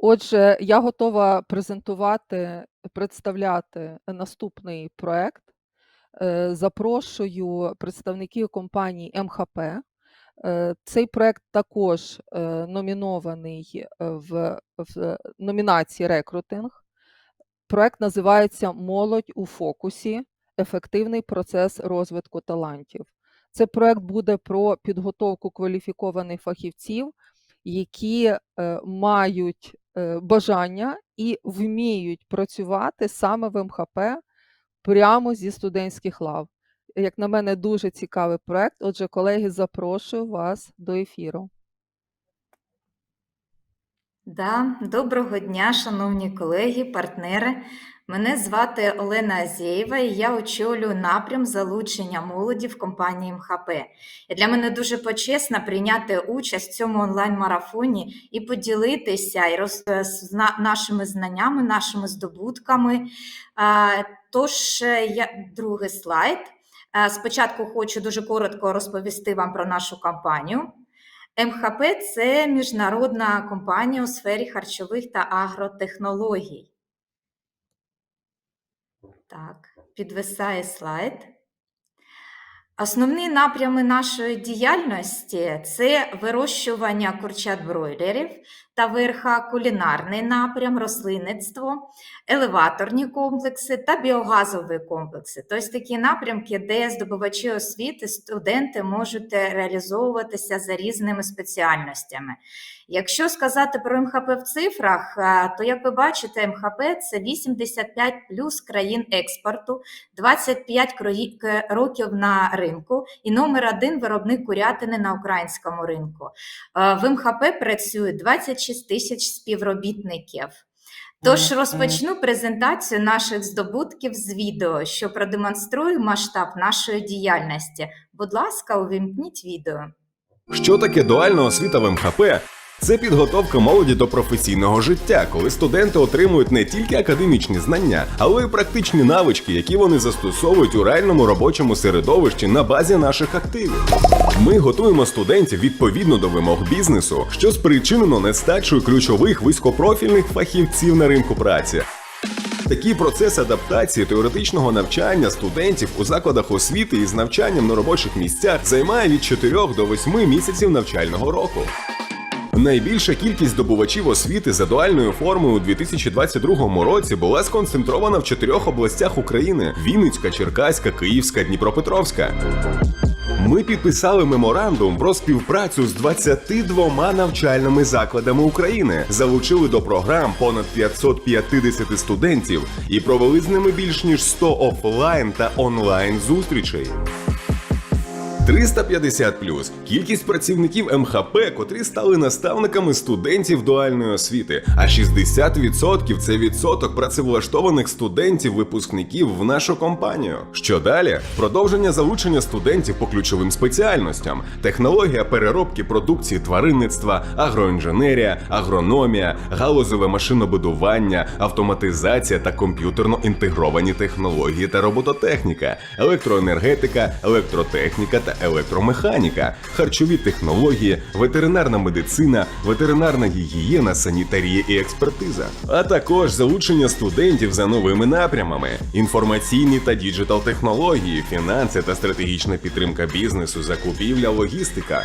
Отже, я готова презентувати, представляти наступний проект. Е, Запрошую представників компанії МХП. Е, Цей проект також е, номінований в, в номінації рекрутинг. Проект називається Молодь у фокусі. Ефективний процес розвитку талантів. Це проект буде про підготовку кваліфікованих фахівців, які мають бажання і вміють працювати саме в МХП прямо зі студентських лав. Як на мене, дуже цікавий проект. Отже, колеги, запрошую вас до ефіру. Да, доброго дня, шановні колеги, партнери. Мене звати Олена Азєєва і я очолюю напрям залучення молоді в компанії МХП. І для мене дуже почесно прийняти участь в цьому онлайн-марафоні і поділитися і роз... з нашими знаннями, нашими здобутками. Тож, е, я... другий слайд. Спочатку хочу дуже коротко розповісти вам про нашу компанію. МХП це міжнародна компанія у сфері харчових та агротехнологій. Так, підвисає слайд. Основні напрями нашої діяльності це вирощування курчат-бройлерів та верха, кулінарний напрям, рослинництво, елеваторні комплекси та біогазові комплекси. Тобто такі напрямки, де здобувачі освіти, студенти можуть реалізовуватися за різними спеціальностями. Якщо сказати про МХП в цифрах, е, то як ви бачите, МХП це 85 плюс країн експорту, 25 років на ринку і номер один виробник курятини на українському ринку. Е, В МХП працює 26 тисяч співробітників. Тож розпочну презентацію наших здобутків з відео, що продемонструє масштаб нашої діяльності. Будь ласка, увімкніть відео. Що таке дуальна освіта в МХП? Це підготовка молоді до професійного життя, коли студенти отримують не тільки академічні знання, але й практичні навички, які вони застосовують у реальному робочому середовищі на базі наших активів. Ми готуємо студентів відповідно до вимог бізнесу, що спричинено нестачею ключових вузькопрофільних фахівців на ринку праці. Такий процес адаптації теоретичного навчання студентів у закладах освіти із навчанням на робочих місцях займає від 4 до 8 місяців навчального року. Найбільша кількість здобувачів освіти за дуальною формою у 2022 році була сконцентрована в чотирьох областях України: Вінницька, Черкаська, Київська, Дніпропетровська. Ми підписали меморандум про співпрацю з 22 навчальними закладами України, залучили до програм понад 550 студентів і провели з ними більш ніж 100 офлайн та онлайн зустрічей. 350 плюс кількість працівників МХП, котрі стали наставниками студентів дуальної освіти. А 60% – це відсоток працевлаштованих студентів-випускників в нашу компанію. Що далі? Продовження залучення студентів по ключовим спеціальностям: технологія переробки продукції тваринництва, агроінженерія, агрономія, галузеве машинобудування, автоматизація та комп'ютерно інтегровані технології та робототехніка, електроенергетика, електротехніка та електромеханіка, харчові технології, ветеринарна медицина, ветеринарна гігієна, санітарія і експертиза, а також залучення студентів за новими напрямами: інформаційні та діджитал технології, фінанси та стратегічна підтримка бізнесу, закупівля, логістика.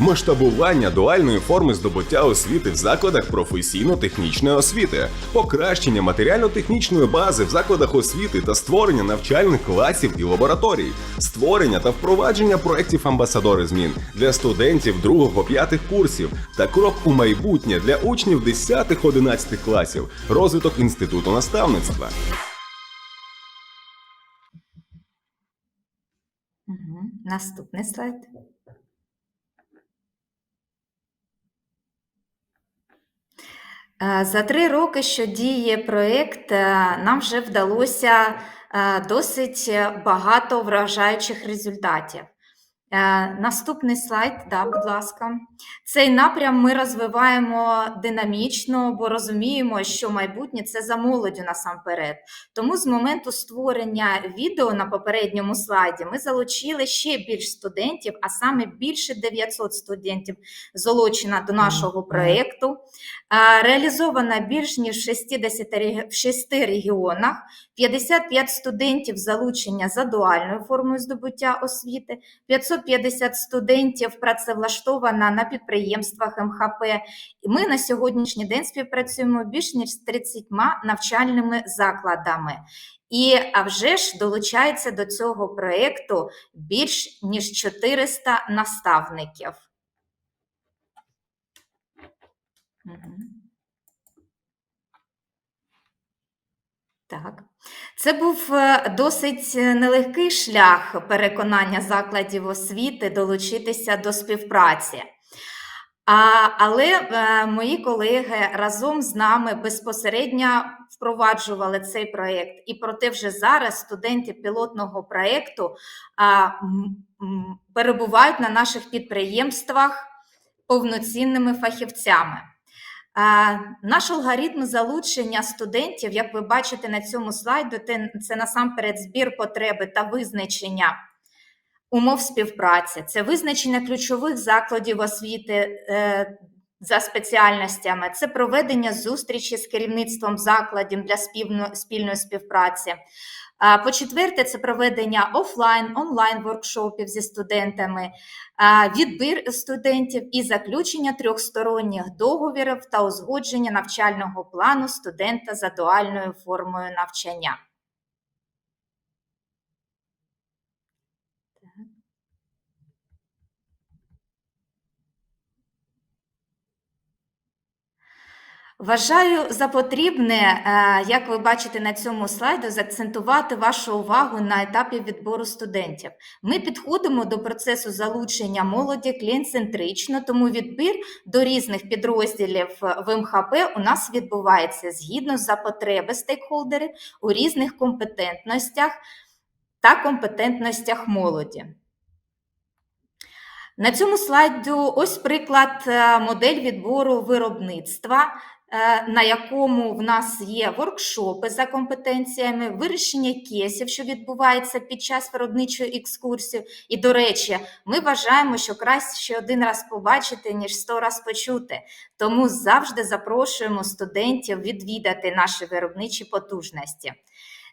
Масштабування дуальної форми здобуття освіти в закладах професійно-технічної освіти, покращення матеріально-технічної бази в закладах освіти та створення навчальних класів і лабораторій, створення та впровадження проєктів амбасадори змін для студентів 2-5 курсів та крок у майбутнє для учнів 10-11 класів, розвиток інституту наставництва. Наступний слайд. За три роки, що діє проєкт, е, нам вже вдалося е, досить багато вражаючих результатів. Е, Наступний слайд, да, будь ласка. Цей напрям ми розвиваємо динамічно, бо розуміємо, що майбутнє це за молоддю насамперед. Тому з моменту створення відео на попередньому слайді ми залучили ще більш студентів, а саме більше 900 студентів залучено до нашого проєкту. Е, Реалізована більш ніж в 60 в 6 регіонах, 55 студентів залучення за дуальною формою здобуття освіти, 550 студентів працевлаштовано на підприємствах МХП. І ми на сьогоднішній день співпрацюємо більш ніж з 30 навчальними закладами. І а вже ж долучається до цього проєкту більш ніж 400 наставників. Так. Це був е, досить е, нелегкий шлях переконання закладів освіти долучитися до співпраці. А, але е, мої колеги разом з нами безпосередньо впроваджували цей проєкт. І проте вже зараз студенти пілотного проєкту а, перебувають на наших підприємствах повноцінними фахівцями. Наш алгоритм залучення студентів, як ви бачите на цьому слайді, те- це насамперед збір потреби та визначення умов співпраці, це визначення ключових закладів освіти е, за спеціальностями, це проведення зустрічі з керівництвом закладів для спільно- спільної співпраці. А, По-четверте, це проведення офлайн, онлайн воркшопів зі студентами, відбір студентів і заключення трьохсторонніх договірів та узгодження навчального плану студента за дуальною формою навчання. Вважаю за потрібне, е, як ви бачите на цьому слайді, заакцентувати вашу увагу на етапі відбору студентів. Ми підходимо до процесу залучення молоді клієнт-центрично, тому відбір до різних підрозділів в МХП у нас відбувається згідно за потреби стейкхолдерів у різних компетентностях та компетентностях молоді. На цьому слайду ось приклад е, модель відбору виробництва, на якому в нас є воркшопи за компетенціями, вирішення кейсів, що відбувається під час виробничої екскурсії. І, до речі, ми вважаємо, що краще один раз побачити, ніж сто раз почути. Тому завжди запрошуємо студентів відвідати наші виробничі потужності.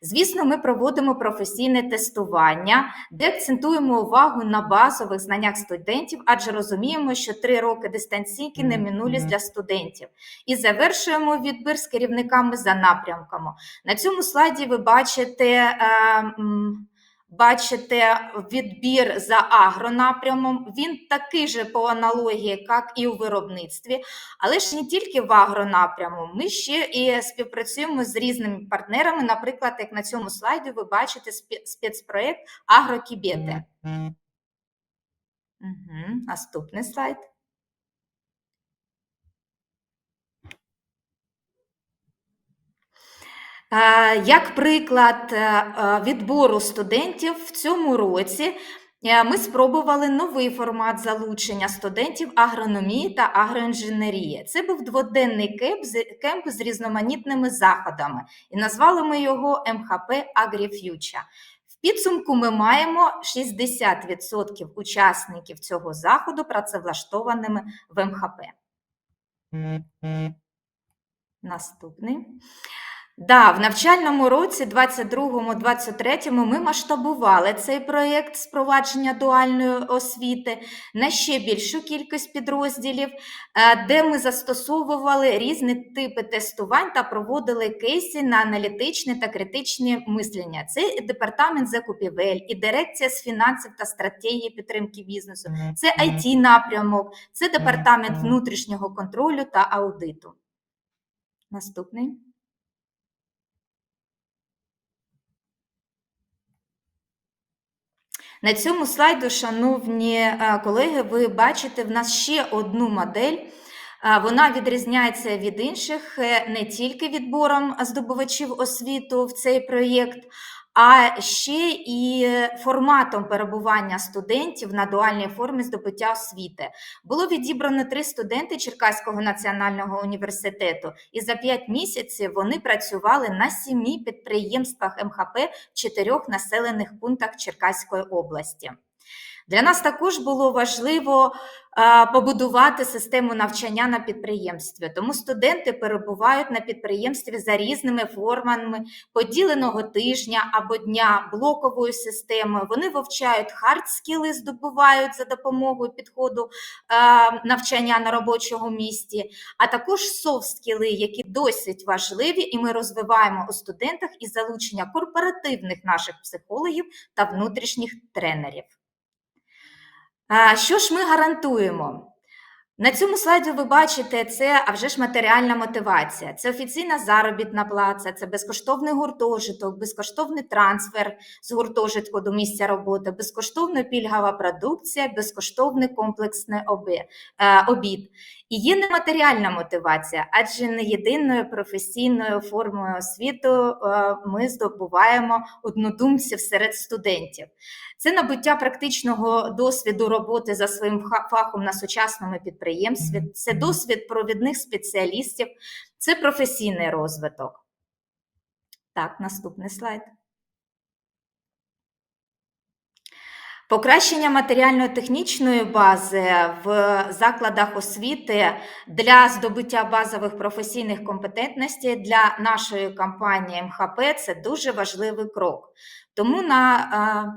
Звісно, ми проводимо професійне тестування, де акцентуємо увагу на базових знаннях студентів, адже розуміємо, що три роки дистанційки не минулість для студентів. І завершуємо відбір з керівниками за напрямками. На цьому слайді ви бачите. е, Бачите відбір за агронапрямом. Він такий же по аналогії, як і у виробництві, але ж не тільки в агронапряму. Ми ще і співпрацюємо з різними партнерами. Наприклад, як на цьому слайді ви бачите спе- спецпроєкт Агрокібети. Угу. Наступний слайд. Е, Як приклад е, е, відбору студентів в цьому році е, ми спробували новий формат залучення студентів агрономії та агроінженерії. Це був дводенний кемп з, різноманітними заходами, і назвали ми його МХП AgriFuture. В підсумку ми маємо 60% учасників цього заходу працевлаштованими в МХП. Наступний. Да, в навчальному році 22-23 ми масштабували цей проєкт з провадження дуальної освіти на ще більшу кількість підрозділів, е, де ми застосовували різні типи тестувань та проводили кейси на аналітичне та критичне мислення. Це і департамент закупівель, і дирекція з фінансів та стратегії підтримки бізнесу, це it напрямок, це департамент внутрішнього контролю та аудиту. Наступний. На цьому слайду, шановні е, колеги, ви бачите в нас ще одну модель. Е, Вона відрізняється від інших е, не тільки відбором здобувачів освіту в цей проєкт, а ще і форматом перебування студентів на дуальній формі здобуття освіти. Було відібрано три студенти Черкаського національного університету, і за п'ять місяців вони працювали на сімі підприємствах МХП в чотирьох населених пунктах Черкаської області. Для нас також було важливо побудувати систему навчання на підприємстві. Тому студенти перебувають на підприємстві за різними формами поділеного тижня або дня блоковою системою. Вони вивчають хардскіли, здобувають за допомогою підходу навчання на робочому місці, а також софт-скіли, які досить важливі, і ми розвиваємо у студентах із залучення корпоративних наших психологів та внутрішніх тренерів. Що ж ми гарантуємо? На цьому слайді ви бачите, це а вже ж матеріальна мотивація, це офіційна заробітна плата, це безкоштовний гуртожиток, безкоштовний трансфер з гуртожитку до місця роботи, безкоштовна пільгова продукція, безкоштовний комплексний е, обід. І є нематеріальна мотивація, адже не єдиною професійною формою освіти е, ми здобуваємо однодумців серед студентів. Це набуття практичного досвіду роботи за своїм фахом на сучасному підприємстві, це досвід провідних спеціалістів, це професійний розвиток. Так, наступний слайд. Покращення матеріально-технічної бази в закладах освіти для здобуття базових професійних компетентностей для нашої компанії МХП це дуже важливий крок. Тому на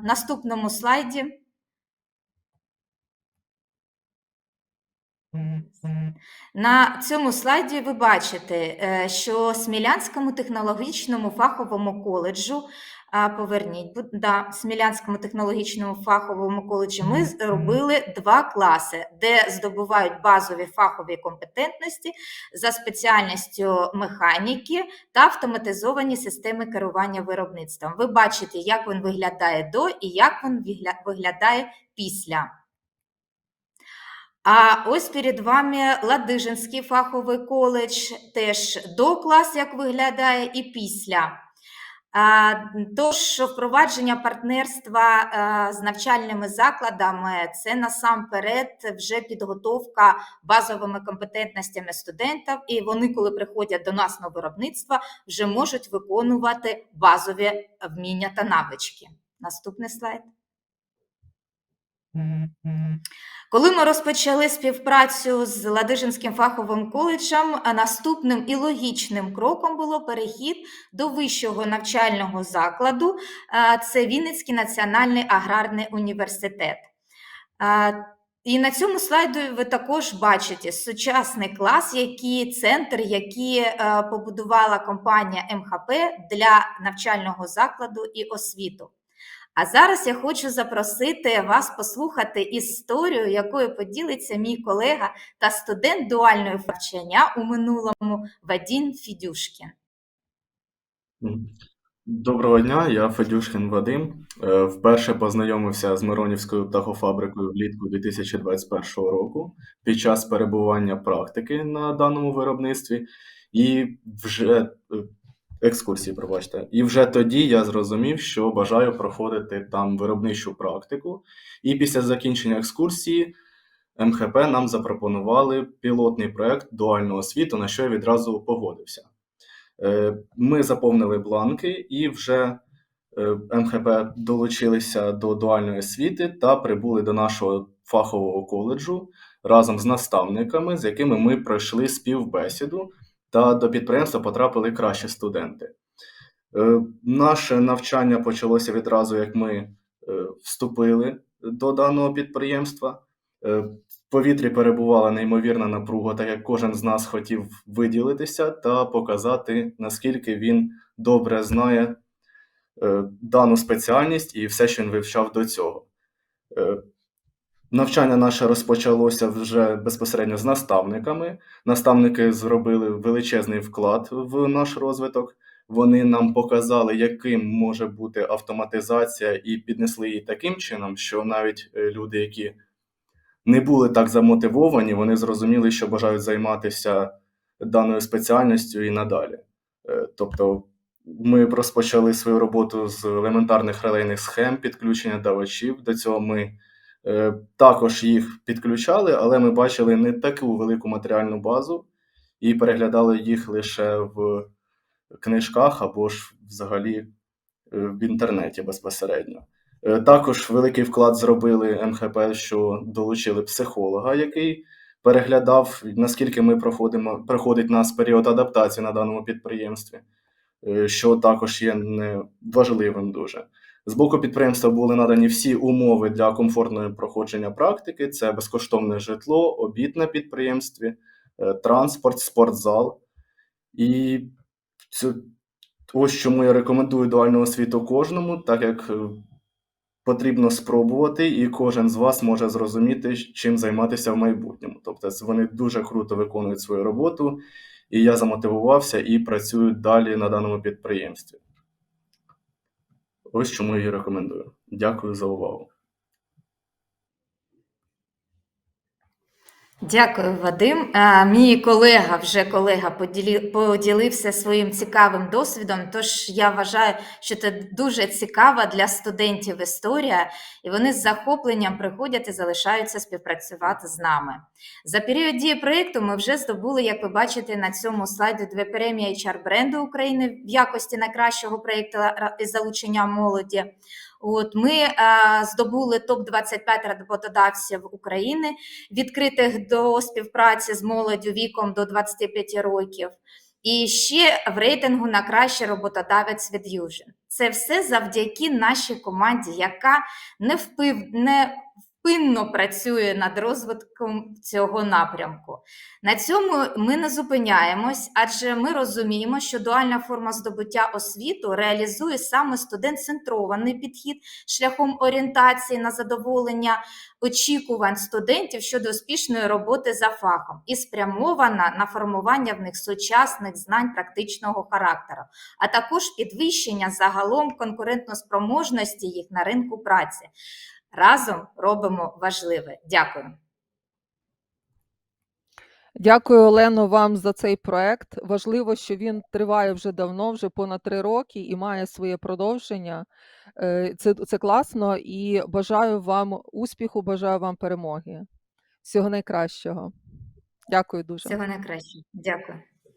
е, наступному слайді на цьому слайді ви бачите, е, що Смілянському технологічному фаховому коледжу Поверніть, да, Смілянському технологічному фаховому коледжі ми зробили два класи, де здобувають базові фахові компетентності за спеціальністю механіки та автоматизовані системи керування виробництвом. Ви бачите, як він виглядає до і як він виглядає після. А ось перед вами Ладижинський фаховий коледж, теж до клас, як виглядає, і після. Тож впровадження партнерства з навчальними закладами це насамперед вже підготовка базовими компетентностями студентів, і вони, коли приходять до нас на виробництво, вже можуть виконувати базові вміння та навички. Наступний слайд. Коли ми розпочали співпрацю з Ладижинським фаховим коледжем, наступним і логічним кроком було перехід до вищого навчального закладу. Це Вінницький національний аграрний університет. І на цьому слайді ви також бачите сучасний клас, який центр, який е, побудувала компанія МХП для навчального закладу і освіту. А зараз я хочу запросити вас послухати історію, якою поділиться мій колега та студент дуальної навчання у минулому Вадін Фідюшкін. Доброго дня, я Федюшкін Вадим. Е, Вперше познайомився з Миронівською птахофабрикою влітку 2021 року під час перебування практики на даному виробництві і вже е, екскурсії, пробачте. І вже тоді я зрозумів, що бажаю проходити там виробничу практику. І після закінчення екскурсії МХП нам запропонували пілотний проект дуального освіту, на що я відразу погодився. Е, Ми заповнили бланки і вже е, МХП долучилися до дуальної освіти та прибули до нашого фахового коледжу разом з наставниками, з якими ми пройшли співбесіду, та до підприємства потрапили кращі студенти. Е, Наше навчання почалося відразу, як ми е, вступили до даного підприємства. Е, В повітрі перебувала неймовірна напруга, так як кожен з нас хотів виділитися та показати, наскільки він добре знає дану спеціальність і все, що він вивчав до цього. Навчання наше розпочалося вже безпосередньо з наставниками. Наставники зробили величезний вклад в наш розвиток. Вони нам показали, яким може бути автоматизація, і піднесли її таким чином, що навіть е, люди, які не були так замотивовані, вони зрозуміли, що бажають займатися даною спеціальністю і надалі. Е, Тобто ми розпочали свою роботу з елементарних релейних схем підключення давачів. До цього ми також їх підключали, але ми бачили не таку велику матеріальну базу і переглядали їх лише в книжках або ж взагалі е, в інтернеті безпосередньо. Е, Також великий вклад зробили МХП, що долучили психолога, який переглядав, наскільки ми проходимо, проходить нас період адаптації на даному підприємстві, е, що також є важливим дуже. З боку підприємства були надані всі умови для комфортного проходження практики: це безкоштовне житло, обід на підприємстві, е, транспорт, спортзал. І це ось чому я рекомендую дуальну освіту кожному, так як е, потрібно спробувати, і кожен з вас може зрозуміти, чим займатися в майбутньому. Тобто вони дуже круто виконують свою роботу, і я замотивувався і працюю далі на даному підприємстві. Ось чому я її рекомендую. Дякую за увагу. Дякую, Вадим. Мій колега, вже колега, поділився своїм цікавим досвідом. Тож я вважаю, що це дуже цікава для студентів історія, і вони з захопленням приходять і залишаються співпрацювати з нами. За період дії проєкту ми вже здобули, як ви бачите на цьому слайді, дві премії HR бренду України в якості найкращого проєкту із залучення молоді. От ми е, здобули топ 25 роботодавців України, відкритих до співпраці з молоддю віком до 25 років. І ще в рейтингу на кращий роботодавець від Южин. Це все завдяки нашій команді, яка невпив, невпинно працює над розвитком цього напрямку. На цьому ми не зупиняємось, адже ми розуміємо, що дуальна форма здобуття освіту реалізує саме студент-центрований підхід шляхом орієнтації на задоволення очікувань студентів щодо успішної роботи за фахом і спрямована на формування в них сучасних знань практичного характеру, а також підвищення загалом конкурентноспроможності їх на ринку праці. Разом робимо важливе. Дякую. Дякую, Олено, вам за цей проект. Важливо, що він триває вже давно, вже понад три роки, і має своє продовження. Е, Це, це класно і бажаю вам успіху, бажаю вам перемоги. Всього найкращого. Дякую дуже. Всього найкращого. Дякую.